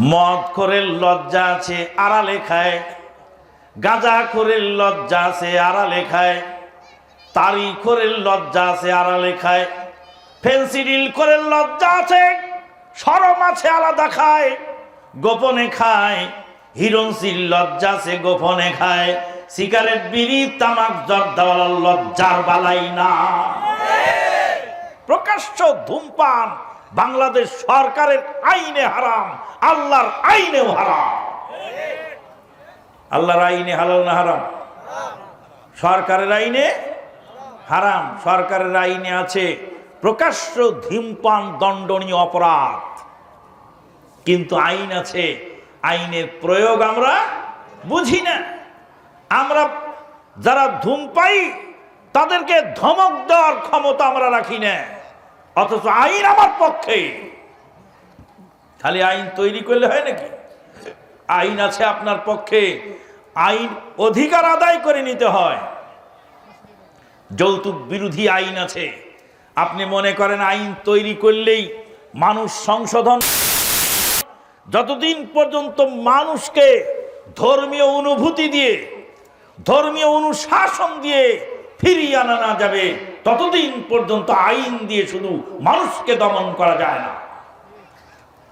মদ খোরের লজ্জা আছে, আড়ালে খায়। গাঁজা খোরের লজ্জা আছে, আড়ালে খায়। তারি খোরের লজ্জা আছে, আড়ালে খায়। ফেন্সিডিল খোরের লজ্জা আছে, সরম আছে, আলাদা খায়। গোপনে খায় হিরণসির লজ্জা আছে, গোপনে খায়। সিগারেট, বিড়ি, তামাক, জর্দাওয়ালার লজ্জার বালাই না। প্রকাশ্য ধূমপান বাংলাদেশ সরকারের আইনে হারাম, আল্লাহর আইনেও হারাম। আল্লাহর আইনে হালাল না হারাম? সরকারের আইনে হারাম। সরকারের আইনে আছে প্রকাশ্য ধূমপান, দণ্ডনীয় অপরাধ। কিন্তু আইন আছে, আইনের প্রয়োগ আমরা বুঝি না। আমরা যারা ধূমপাই তাদেরকে ধমক দেওয়ার ক্ষমতা আমরা রাখি না। অথচ আইন আমার পক্ষে। খালি আইন তৈরি করলে হয় নাকি? আইন আছে আপনার পক্ষে। আইন অধিকার আদায় করে নিতে হয়। যৌতুক বিরোধী আইন আছে। আপনি মনে করেন আইন তৈরি করলেই মানুষ সংশোধন যতদিন পর্যন্ত মানুষকে ধর্মীয় অনুভূতি দিয়ে, ধর্মীয় অনুশাসন দিয়ে ফিরিয়ে আনা না যাবে। ততদিন পর্যন্ত আইন দিয়ে শুধু মানুষকে দমন করা যায় না।